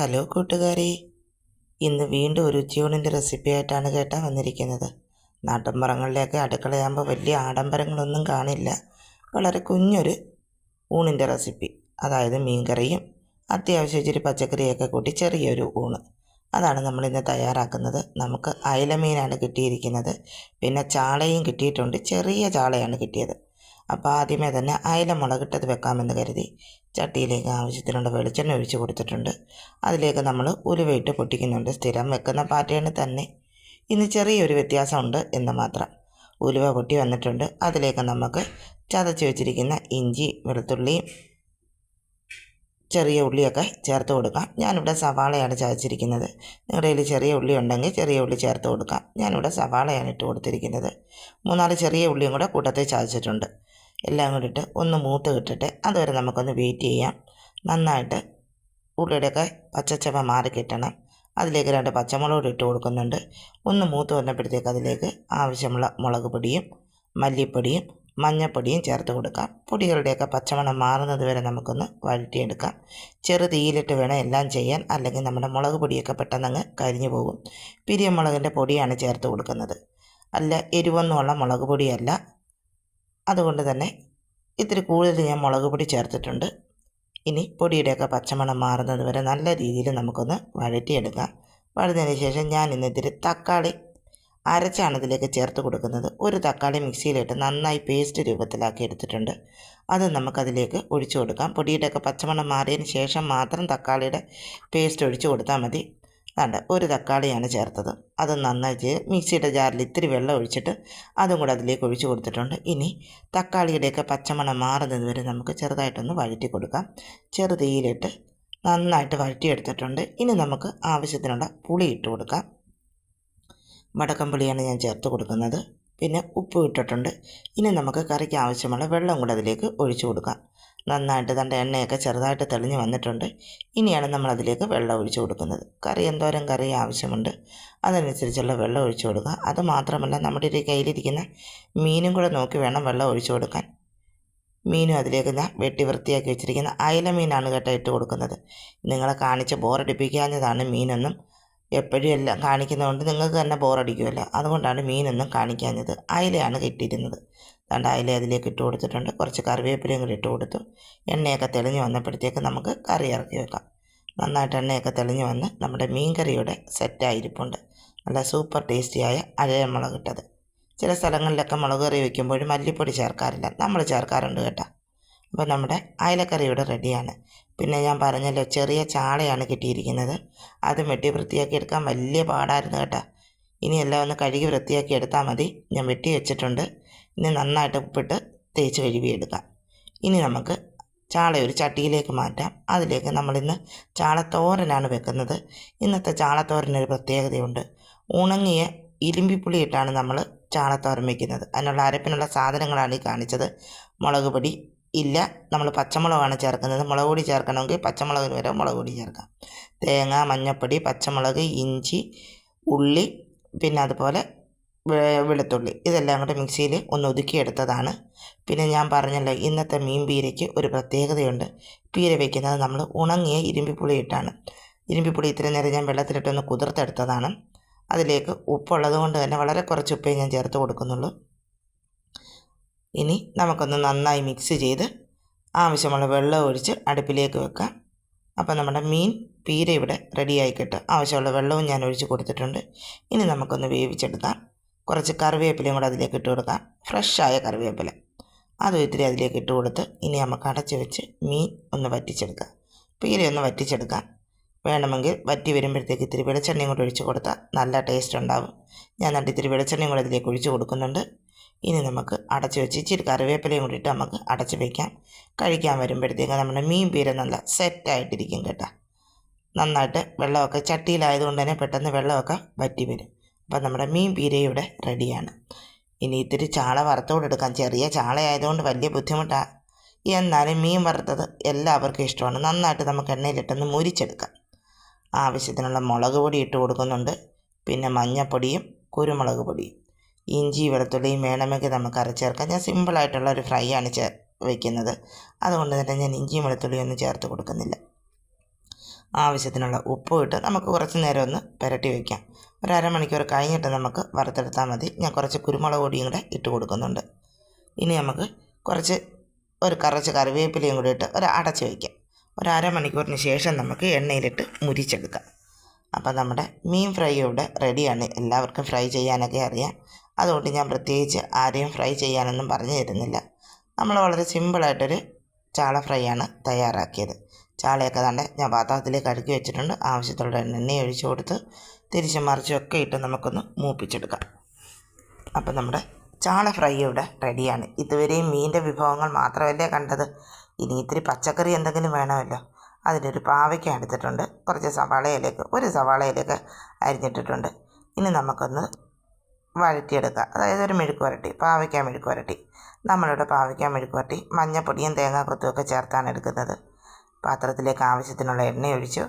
Hello കൂട്ടുകാരി. ഇന്ന് വീണ്ടും ഒരു ഉച്ചയൂണിന്റെ റെസിപ്പി ആയിട്ടാണ് കേട്ടാ വന്നിരിക്കുന്നത്. നാട്ടിൻപുറങ്ങളിലേക്ക് അടുക്കളയാകുമ്പോൾ വലിയ ആഡംബരങ്ങളൊന്നും കാണില്ല. വളരെ കുഞ്ഞൊരു ഊണിന്റെ റെസിപ്പി. അതായത് മീൻകറിയും അത്യാവശ്യം ഇച്ചിരി പച്ചക്കറിയൊക്കെ കൂട്ടി ചെറിയൊരു ഊണ്. അതാണ് നമ്മളിന്ന് തയ്യാറാക്കുന്നത്. നമുക്ക് അയല മീനാണ് കിട്ടിയിരിക്കുന്നത്. പിന്നെ ചാളയും കിട്ടിയിട്ടുണ്ട്. ചെറിയ ചാളയാണ് കിട്ടിയത്. അപ്പോൾ ആദ്യമേ തന്നെ അയല മുളകിട്ടത് വെക്കാമെന്ന് കരുതി. ചട്ടിയിലേക്ക് ആവശ്യത്തിനുള്ള വെളിച്ചെണ്ണ ഒഴിച്ചു കൊടുത്തിട്ടുണ്ട്. അതിലേക്ക് നമ്മൾ ഉലുവയിട്ട് പൊട്ടിക്കുന്നുണ്ട്. സ്ഥിരം വെക്കുന്ന പാറ്റേണ് തന്നെ. ഇന്ന് ചെറിയൊരു വ്യത്യാസമുണ്ട് എന്ന് മാത്രം. ഉലുവ പൊട്ടി വന്നിട്ടുണ്ട്. അതിലേക്ക് നമുക്ക് ചതച്ച് വെച്ചിരിക്കുന്ന ഇഞ്ചി വെളുത്തുള്ളിയും ചെറിയ ഉള്ളിയൊക്കെ ചേർത്ത് കൊടുക്കാം. ഞാനിവിടെ സവാളയാണ് ചതച്ചിരിക്കുന്നത്. നിങ്ങളുടെ കയ്യിൽ ചെറിയ ഉള്ളി ഉണ്ടെങ്കിൽ ചെറിയ ഉള്ളി ചേർത്ത് കൊടുക്കാം. ഞാനിവിടെ സവാളയാണ് ഇട്ട് കൊടുത്തിരിക്കുന്നത്. മൂന്നാൽ ചെറിയ ഉള്ളിയും കൂടെ കൂട്ടത്തിൽ ചതച്ചിട്ടുണ്ട്. എല്ലാം കൂടിയിട്ട് ഒന്ന് മൂത്ത് കിട്ടിട്ട്. അതുവരെ നമുക്കൊന്ന് വെയിറ്റ് ചെയ്യാം. നന്നായിട്ട് ഉള്ളിയുടെയൊക്കെ പച്ചച്ചവ മാറി കിട്ടണം. അതിലേക്ക് രണ്ട് പച്ചമുളക് ഇട്ട് കൊടുക്കുന്നുണ്ട്. ഒന്ന് മൂത്ത് വന്നപ്പോഴത്തേക്ക് അതിലേക്ക് ആവശ്യമുള്ള മുളക് പൊടിയും മല്ലിപ്പൊടിയും മഞ്ഞൾപ്പൊടിയും ചേർത്ത് കൊടുക്കാം. പൊടികളുടെയൊക്കെ പച്ചമണം മാറുന്നത് വരെ നമുക്കൊന്ന് വഴറ്റിയെടുക്കാം. ചെറു തീയിലിട്ട് വേണം എല്ലാം ചെയ്യാൻ. അല്ലെങ്കിൽ നമ്മുടെ മുളക് പൊടിയൊക്കെ പെട്ടെന്നങ്ങ് കരിഞ്ഞു പോകും. പിരിയമുളകിന്റെ പൊടിയാണ് ചേർത്ത് കൊടുക്കുന്നത്. അല്ല എരിവൊന്നുമുള്ള മുളക് പൊടിയല്ല. അതുകൊണ്ട് തന്നെ ഇത്തിരി കൂടുതൽ ഞാൻ മുളക് പൊടി ചേർത്തിട്ടുണ്ട്. ഇനി പൊടിയുടെയൊക്കെ പച്ചമണം മാറുന്നത് വരെ നല്ല രീതിയിൽ നമുക്കൊന്ന് വഴറ്റിയെടുക്കാം. വഴുന്നതിന് ശേഷം ഞാൻ ഇന്ന് ഇത്തിരി തക്കാളി അരച്ചാണ് ഇതിലേക്ക് ചേർത്ത് കൊടുക്കുന്നത്. ഒരു തക്കാളി മിക്സിയിലിട്ട് നന്നായി പേസ്റ്റ് രൂപത്തിലാക്കി എടുത്തിട്ടുണ്ട്. അത് നമുക്കതിലേക്ക് ഒഴിച്ചു കൊടുക്കാം. പൊടിയുടെയൊക്കെ പച്ചമണം മാറിയതിന് ശേഷം മാത്രം തക്കാളിയുടെ പേസ്റ്റ് ഒഴിച്ചു കൊടുത്താൽ മതി. വേണ്ട ഒരു തക്കാളിയാണ് ചേർത്തത്. അത് നന്നായിട്ട് മിക്സിയുടെ ജാറിൽ ഇത്തിരി വെള്ളം ഒഴിച്ചിട്ട് അതും കൂടെ അതിലേക്ക് ഒഴിച്ചു കൊടുത്തിട്ടുണ്ട്. ഇനി തക്കാളിയുടെയൊക്കെ പച്ചമണം മാറുന്നത് വരെ നമുക്ക് ചെറുതായിട്ടൊന്ന് വഴറ്റി കൊടുക്കാം. ചെറുതീയിലിട്ട് നന്നായിട്ട് വഴറ്റിയെടുത്തിട്ടുണ്ട്. ഇനി നമുക്ക് ആവശ്യത്തിനുള്ള പുളി ഇട്ട് കൊടുക്കാം. വടക്കം പുളിയാണ് ഞാൻ ചേർത്ത് കൊടുക്കുന്നത്. പിന്നെ ഉപ്പ് ഇട്ടിട്ടുണ്ട്. ഇനി നമുക്ക് കറിക്ക് ആവശ്യമുള്ള വെള്ളം കൂടെ അതിലേക്ക് ഒഴിച്ചു കൊടുക്കാം. നന്നായിട്ട് തന്റെ എണ്ണയൊക്കെ ചെറുതായിട്ട് തെളിഞ്ഞ് വന്നിട്ടുണ്ട്. ഇനിയാണ് നമ്മൾ അതിലേക്ക് വെള്ളം ഒഴിച്ചു കൊടുക്കുന്നത്. കറി എന്തോരം കറി ആവശ്യമുണ്ട്. അതനുസരിച്ചുള്ള വെള്ളം ഒഴിച്ചു കൊടുക്കുക. അത് മാത്രമല്ല നമ്മുടെ ഒരു കയ്യിലിരിക്കുന്ന മീനും കൂടെ നോക്കി വേണം വെള്ളം ഒഴിച്ചു കൊടുക്കാൻ. മീനും അതിലേക്ക് ഞാൻ വെട്ടി വൃത്തിയാക്കി വെച്ചിരിക്കുന്ന അയല മീനാണ് കേട്ടോ ഇട്ട് കൊടുക്കുന്നത്. നിങ്ങളെ കാണിച്ച് ബോറടിപ്പിക്കാഞ്ഞതാണ് മീനൊന്നും എപ്പോഴും എല്ലാം കാണിക്കുന്നതുകൊണ്ട് നിങ്ങൾക്ക് തന്നെ ബോറടിക്കുമല്ലോ. അതുകൊണ്ടാണ് മീനൊന്നും കാണിക്കാഞ്ഞത്. അയലയാണ് കിട്ടിയിരുന്നത്. അയില അതിലേക്ക് ഇട്ട് കൊടുത്തിട്ടുണ്ട്. കുറച്ച് കറിവേപ്പിലയും കൂടി ഇട്ട് കൊടുത്തു. എണ്ണയൊക്കെ തെളിഞ്ഞ് വന്നപ്പോഴത്തേക്ക് നമുക്ക് കറി ഇറക്കി വെക്കാം. നന്നായിട്ട് എണ്ണയൊക്കെ തെളിഞ്ഞ് വന്ന് നമ്മുടെ മീൻ കറിയുടെ സെറ്റായിരിപ്പുണ്ട് നല്ല സൂപ്പർ ടേസ്റ്റിയായ അഴയ മുളക് ഇട്ടത്. ചില സ്ഥലങ്ങളിലൊക്കെ മുളക് കറി വയ്ക്കുമ്പോഴും മല്ലിപ്പൊടി ചേർക്കാറില്ല. നമ്മൾ ചേർക്കാറുണ്ട് കേട്ടോ. അപ്പോൾ നമ്മുടെ അയലക്കറി ഇവിടെ റെഡിയാണ്. പിന്നെ ഞാൻ പറഞ്ഞല്ലോ ചെറിയ ചാളയാണ് കിട്ടിയിരിക്കുന്നത്. അത് വെട്ടി വൃത്തിയാക്കി എടുക്കാൻ വലിയ പാടായിരുന്നു കേട്ടോ. ഇനി എല്ലാം ഒന്ന് കഴുകി വൃത്തിയാക്കി എടുത്താൽ മതി. ഞാൻ വെട്ടി വെച്ചിട്ടുണ്ട്. ഇനി നന്നായിട്ട് ഉപ്പിട്ട് തേച്ച് കഴുകിയെടുക്കാം ഇനി നമുക്ക് ചാള ഒരു ചട്ടിയിലേക്ക് മാറ്റാം. അതിലേക്ക് നമ്മളിന്ന് ചാളത്തോരനാണ് വെക്കുന്നത്. ഇന്നത്തെ ചാളത്തോരനൊരു പ്രത്യേകതയുണ്ട്. ഉണങ്ങിയ ഇരുമ്പിപ്പുളി ഇട്ടാണ് നമ്മൾ ചാളത്തോരൻ വയ്ക്കുന്നത് അതിനുള്ള അരപ്പിനുള്ള സാധനങ്ങളാണ് ഈ കാണിച്ചത്. മുളക് പൊടി ഇല്ല. നമ്മൾ പച്ചമുളകാണ് ചേർക്കുന്നത്. മുളക് പൊടി ചേർക്കണമെങ്കിൽ പച്ചമുളകിന് വരെ മുളക് പൊടി ചേർക്കാം. തേങ്ങ മഞ്ഞൾപ്പൊടി പച്ചമുളക് ഇഞ്ചി ഉള്ളി പിന്നെ അതുപോലെ വെളുത്തുള്ളി ഇതെല്ലാം കൂടെ മിക്സിയിൽ ഒന്ന് ഒതുക്കിയെടുത്തതാണ് പിന്നെ ഞാൻ പറഞ്ഞല്ലോ ഇന്നത്തെ മീൻ പീരയ്ക്ക് ഒരു പ്രത്യേകതയുണ്ട്. പീര വയ്ക്കുന്നത് നമ്മൾ ഉണങ്ങിയ ഇരുമ്പിപ്പുളി ഇട്ടാണ്. ഇരുമ്പിപ്പുളി ഇത്രയും നേരം ഞാൻ വെള്ളത്തിലിട്ടൊന്ന് കുതിർത്തെടുത്തതാണ്. അതിലേക്ക് ഉപ്പുള്ളത് കൊണ്ട് തന്നെ വളരെ കുറച്ച് ഉപ്പേ ഞാൻ ചേർത്ത് കൊടുക്കുന്നുള്ളൂ. ഇനി നമുക്കൊന്ന് നന്നായി മിക്സ് ചെയ്ത് ആവശ്യമുള്ള വെള്ളം ഒഴിച്ച് അടുപ്പിലേക്ക് വെക്കാം. അപ്പോൾ നമ്മുടെ മീൻ പീര ഇവിടെ റെഡിയായി കിട്ടും. ആവശ്യമുള്ള വെള്ളവും ഞാൻ ഒഴിച്ച് കൊടുത്തിട്ടുണ്ട്. ഇനി നമുക്കൊന്ന് വേവിച്ചെടുക്കാം. കുറച്ച് കറിവേപ്പിലയും കൂടെ അതിലേക്ക് ഇട്ട് കൊടുക്കാം. ഫ്രഷായ കറിവേപ്പില. അതും ഇത്തിരി അതിലേക്ക് ഇട്ട് കൊടുത്ത് ഇനി നമുക്ക് അടച്ച് വെച്ച് മീൻ ഒന്ന് വറ്റിച്ചെടുക്കാം. പീര ഒന്ന് വറ്റിച്ചെടുക്കാം. വേണമെങ്കിൽ വറ്റി വരുമ്പോഴത്തേക്ക് ഇത്തിരി വെളിച്ചെണ്ണയും കൂടെ ഒഴിച്ച് കൊടുത്താൽ നല്ല ടേസ്റ്റ് ഉണ്ടാവും. ഞാൻ നട്ട് ഇത്തിരി വെളിച്ചെണ്ണയും കൂടെ അതിലേക്ക് ഒഴിച്ച് കൊടുക്കുന്നുണ്ട്. ഇനി നമുക്ക് അടച്ച് വെച്ച് ഇച്ചിരി കറിവേപ്പിലയും കൂടി ഇട്ട് നമുക്ക് അടച്ച് വയ്ക്കാം കഴിക്കാൻ വരുമ്പോഴത്തേക്ക് നമ്മുടെ മീൻ പീര നല്ല സെറ്റായിട്ടിരിക്കും കേട്ടോ. നന്നായിട്ട് വെള്ളമൊക്കെ ചട്ടിയിലായതുകൊണ്ട് തന്നെ പെട്ടെന്ന് വെള്ളമൊക്കെ വറ്റി വരും. അപ്പം നമ്മുടെ മീൻ പീര ഇവിടെ റെഡിയാണ്. ഇനി ഇത്തിരി ചാള വറുത്തോടെടുക്കാം ചെറിയ ചാള ആയതുകൊണ്ട് വലിയ ബുദ്ധിമുട്ടാണ് എന്നാലും മീൻ വറുത്തത് എല്ലാവർക്കും ഇഷ്ടമാണ്. നന്നായിട്ട് നമുക്ക് എണ്ണയിലിട്ടൊന്ന് മുരിച്ചെടുക്കാം. ആവശ്യത്തിനുള്ള മുളക് പൊടി ഇട്ട് കൊടുക്കുന്നുണ്ട്. പിന്നെ മഞ്ഞൾപ്പൊടിയും കുരുമുളക് പൊടിയും. ഇഞ്ചി വെളുത്തുള്ളിയും വേണമെങ്കിൽ നമുക്ക് അരച്ചേർക്കാം. ഞാൻ സിമ്പിളായിട്ടുള്ള ഒരു ഫ്രൈ ആണ് ചേ വയ്ക്കുന്നത് അതുകൊണ്ട് തന്നെ ഞാൻ ഇഞ്ചിയും വെളുത്തുള്ളിയും ഒന്നും ചേർത്ത് കൊടുക്കുന്നില്ല. ആവശ്യത്തിനുള്ള ഉപ്പും ഇട്ട് നമുക്ക് കുറച്ച് നേരം ഒന്ന് പുരട്ടി വയ്ക്കാം ഒരു അരമണിക്കൂർ കഴിഞ്ഞിട്ട് നമുക്ക് വറുത്തെടുത്താൽ മതി. ഞാൻ കുറച്ച് കുരുമുളക് പൊടിയും കൂടെ ഇട്ട് കൊടുക്കുന്നുണ്ട്. ഇനി നമുക്ക് കുറച്ച് ഒരു കറച്ച് കറിവേപ്പിലയും കൂടി ഇട്ട് ഒരു അടച്ച് വയ്ക്കാം. ഒരു അരമണിക്കൂറിന് ശേഷം നമുക്ക് എണ്ണയിലിട്ട് മുരിച്ചെടുക്കാം. അപ്പോൾ നമ്മുടെ മീൻ ഫ്രൈ ഇവിടെ റെഡിയാണ്. എല്ലാവർക്കും ഫ്രൈ ചെയ്യാനൊക്കെ അറിയാം. അതുകൊണ്ട് ഞാൻ പ്രത്യേകിച്ച് ആരെയും ഫ്രൈ ചെയ്യാനൊന്നും പറഞ്ഞു തരുന്നില്ല. നമ്മൾ വളരെ സിമ്പിളായിട്ടൊരു ചാള ഫ്രൈ ആണ് തയ്യാറാക്കിയത്. ചാളയൊക്കെ തന്നെ ഞാൻ പാത്രത്തിലേക്ക് അടുക്കി വെച്ചിട്ടുണ്ട്. ആവശ്യത്തിലുള്ള എണ്ണ ഒഴിച്ചു കൊടുത്ത് തിരിച്ചും മറിച്ചും ഒക്കെ ഇട്ട് നമുക്കൊന്ന് മൂപ്പിച്ചെടുക്കാം. അപ്പം നമ്മുടെ ചാള ഫ്രൈ ഇവിടെ റെഡിയാണ്. ഇതുവരെയും മീനിന്റെ വിഭവങ്ങൾ മാത്രമല്ലേ കണ്ടത്? ഇനി ഇത്തിരി പച്ചക്കറി എന്തെങ്കിലും വേണമല്ലോ. അതിനൊരു പാവയ്ക്ക എടുത്തിട്ടുണ്ട്. കുറച്ച് സവാളയിലേക്ക് ഒരു സവാളയിലേക്ക് അരിഞ്ഞിട്ടിട്ടുണ്ട്. ഇനി നമുക്കൊന്ന് വഴറ്റിയെടുക്കുക അതായത് ഒരു മെഴുക്ക് വരട്ടി പാവയ്ക്ക മെഴുക്ക് വരട്ടി. നമ്മളിവിടെ പാവയ്ക്ക മെഴുക്ക് വരട്ടി മഞ്ഞപ്പൊടിയും തേങ്ങാക്കൊത്തും ഒക്കെ ചേർത്താണ് എടുക്കുന്നത്. പാത്രത്തിലേക്ക് ആവശ്യത്തിനുള്ള എണ്ണ ഒഴിച്ചു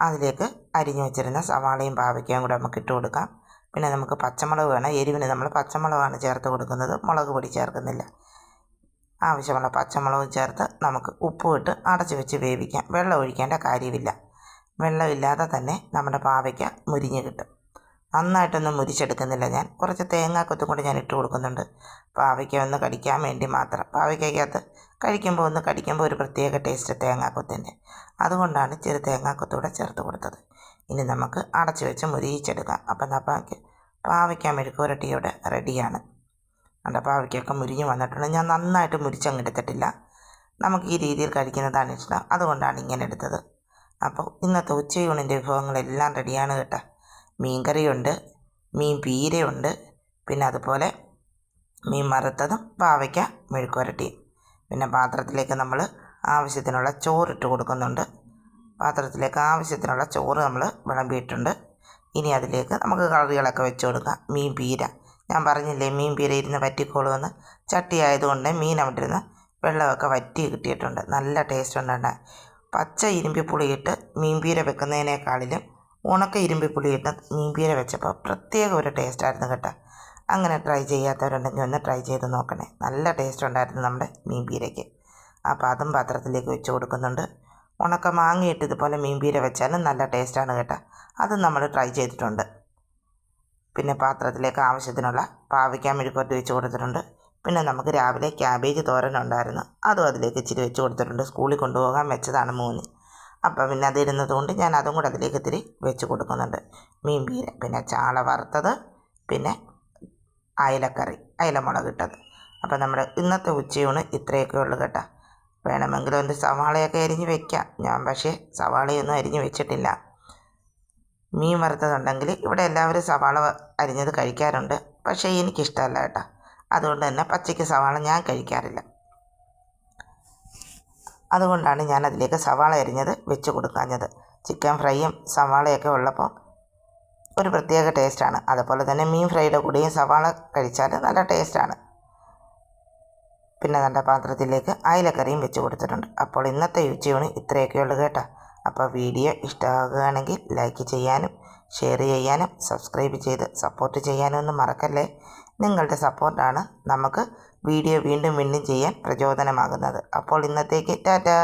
അതിലേക്ക് അരിഞ്ഞു വെച്ചിരുന്ന സവാളയും പാവയ്ക്കയും കൂടെ നമുക്ക് ഇട്ട് കൊടുക്കാം. പിന്നെ നമുക്ക് പച്ചമുളക് വേണം. എരിവിന് നമ്മൾ പച്ചമുളകാണ് ചേർത്ത് കൊടുക്കുന്നത്. മുളക് പൊടി ചേർക്കുന്നില്ല. ആവശ്യമുള്ള പച്ചമുളകും ചേർത്ത് നമുക്ക് ഉപ്പും ഇട്ട് അടച്ച് വെച്ച് വേവിക്കാം. വെള്ളം ഒഴിക്കേണ്ട കാര്യമില്ല. വെള്ളമില്ലാതെ തന്നെ നമ്മുടെ പാവയ്ക്ക മുരിഞ്ഞ് കിട്ടും. നന്നായിട്ടൊന്നും മുരിച്ചെടുക്കുന്നില്ല ഞാൻ. കുറച്ച് തേങ്ങാക്കൊത്തും കൂടി ഞാൻ ഇട്ട് കൊടുക്കുന്നുണ്ട്. പാവയ്ക്ക ഒന്ന് കടിക്കാൻ വേണ്ടി മാത്രം. പാവയ്ക്കകത്ത് കഴിക്കുമ്പോൾ ഒന്ന് കടിക്കുമ്പോൾ ഒരു പ്രത്യേക ടേസ്റ്റ് തേങ്ങാക്കൊത്തിന്റെ അതുകൊണ്ടാണ് ചെറു തേങ്ങാക്കൊത്തൂടെ ചേർത്ത് കൊടുത്തത്. ഇനി നമുക്ക് അടച്ച് വെച്ച് മുരിയിച്ചെടുക്കാം. അപ്പം നപ്പാക്ക് പാവയ്ക്ക മെഴുക്കുരട്ടിയോടെ റെഡിയാണ്. അവിടെ പാവയ്ക്കൊക്കെ മുരിഞ്ഞ് വന്നിട്ടുണ്ട്. ഞാൻ നന്നായിട്ട് മുരിച്ചങ്ങ് എടുത്തിട്ടില്ല. നമുക്ക് ഈ രീതിയിൽ കഴിക്കുന്നതാണ് ഇഷ്ടം. അതുകൊണ്ടാണ് ഇങ്ങനെ എടുത്തത്. അപ്പോൾ ഇന്നത്തെ ഉച്ചയൂണിന്റെ വിഭവങ്ങളെല്ലാം റെഡിയാണ് കേട്ടോ. മീൻകറിയുണ്ട് മീൻ പീരയുണ്ട് പിന്നെ അതുപോലെ മീൻ വറുത്തതും പാവയ്ക്ക മെഴുക്കുരട്ടിയും പിന്നെ പാത്രത്തിലേക്ക് നമ്മൾ ആവശ്യത്തിനുള്ള ചോറിട്ട് കൊടുക്കുന്നുണ്ട്. പാത്രത്തിലേക്ക് ആവശ്യത്തിനുള്ള ചോറ് നമ്മൾ വിളമ്പിയിട്ടുണ്ട്. ഇനി അതിലേക്ക് നമുക്ക് കറികളൊക്കെ വെച്ച് കൊടുക്കാം. മീൻ പീര. ഞാൻ പറഞ്ഞില്ലേ മീൻ പീര ഇരുന്ന് വറ്റിക്കോളുമെന്ന്. ചട്ടി ആയതുകൊണ്ട് മീൻ അവിടെ ഇരുന്ന് വെള്ളമൊക്കെ വറ്റി കിട്ടിയിട്ടുണ്ട്. നല്ല ടേസ്റ്റ് ഉണ്ട് പച്ച ഇരുമ്പിപ്പുളിയിട്ട് മീൻ പീര വെക്കുന്നതിനേക്കാളിലും ഉണക്ക ഇരുമ്പിപ്പുളിയിട്ട് മീൻ പീര വെച്ചപ്പോൾ പ്രത്യേക ഒരു ടേസ്റ്റായിരുന്നു കേട്ടോ. അങ്ങനെ ട്രൈ ചെയ്യാത്തവരുണ്ടെങ്കിൽ ഒന്ന് ട്രൈ ചെയ്ത് നോക്കണേ. നല്ല ടേസ്റ്റ് ഉണ്ടായിരുന്നു നമ്മുടെ മീൻ പീരയ്ക്ക് അപ്പോൾ അതും പാത്രത്തിലേക്ക് വെച്ച് കൊടുക്കുന്നുണ്ട്. ഉണക്ക മാങ്ങയിട്ട് ഇതുപോലെ മീൻ പീര വെച്ചാലും നല്ല ടേസ്റ്റാണ് കേട്ടോ. അതും നമ്മൾ ട്രൈ ചെയ്തിട്ടുണ്ട്. പിന്നെ പാത്രത്തിലേക്ക് ആവശ്യത്തിനുള്ള പാവയ്ക്കാൻ മെഴുക്കോട്ട് വെച്ച് കൊടുത്തിട്ടുണ്ട്. പിന്നെ നമുക്ക് രാവിലെ ക്യാബേജ് തോരനുണ്ടായിരുന്നു അതും അതിലേക്ക് ഇച്ചിരി വെച്ച് കൊടുത്തിട്ടുണ്ട്. സ്കൂളിൽ കൊണ്ടുപോകാൻ വെച്ചതാണ് മോന്. അപ്പം പിന്നെ അതിരുന്നത് കൊണ്ട് ഞാൻ അതും കൂടെ അതിലേക്ക് ഇത്തിരി വെച്ച് കൊടുക്കുന്നുണ്ട്. മീൻ പീര പിന്നെ ചാള വറുത്തത് പിന്നെ അയലക്കറി അയലമുളക് ഇട്ടത്. അപ്പം നമ്മുടെ ഇന്നത്തെ ഉച്ചയൂണ് ഇത്രയൊക്കെ ഉള്ളു കേട്ടോ. വേണമെങ്കിൽ ഒരു സവാളയൊക്കെ അരിഞ്ഞ് വെക്കാം. ഞാൻ പക്ഷേ സവാളയൊന്നും അരിഞ്ഞ് വെച്ചിട്ടില്ല. മീൻ വറുത്തതുണ്ടെങ്കിൽ ഇവിടെ എല്ലാവരും സവാള അരിഞ്ഞത് കഴിക്കാറുണ്ട്. പക്ഷേ എനിക്കിഷ്ടമല്ല കേട്ടോ. അതുകൊണ്ട് തന്നെ പച്ചയ്ക്ക് സവാള ഞാൻ കഴിക്കാറില്ല. അതുകൊണ്ടാണ് ഞാൻ അതിലേക്ക് സവാള അരിഞ്ഞത് വെച്ച് കൊടുക്കാഞ്ഞത്. ചിക്കൻ ഫ്രൈയും സവാളയൊക്കെ ഉള്ളപ്പോൾ ഒരു പ്രത്യേക ടേസ്റ്റാണ്. അതുപോലെ തന്നെ മീൻ ഫ്രൈയുടെ കൂടെയും സവാള കഴിച്ചാൽ നല്ല ടേസ്റ്റാണ്. പിന്നെ നല്ല പാത്രത്തിലേക്ക് അയിലക്കറിയും വെച്ച് കൊടുത്തിട്ടുണ്ട്. അപ്പോൾ ഇന്നത്തെ ഉച്ചയൂണ് ഇത്രയൊക്കെ ഉള്ളു കേട്ടോ. അപ്പോൾ വീഡിയോ ഇഷ്ടമാകുകയാണെങ്കിൽ ലൈക്ക് ചെയ്യാനും ഷെയർ ചെയ്യാനും സബ്സ്ക്രൈബ് ചെയ്ത് സപ്പോർട്ട് ചെയ്യാനും ഒന്നും മറക്കല്ലേ? നിങ്ങളുടെ സപ്പോർട്ടാണ് നമുക്ക് വീഡിയോ വീണ്ടും വീണ്ടും ചെയ്യാൻ പ്രചോദനമാകുന്നത്. അപ്പോൾ ഇന്നത്തേക്ക് ടാറ്റാ.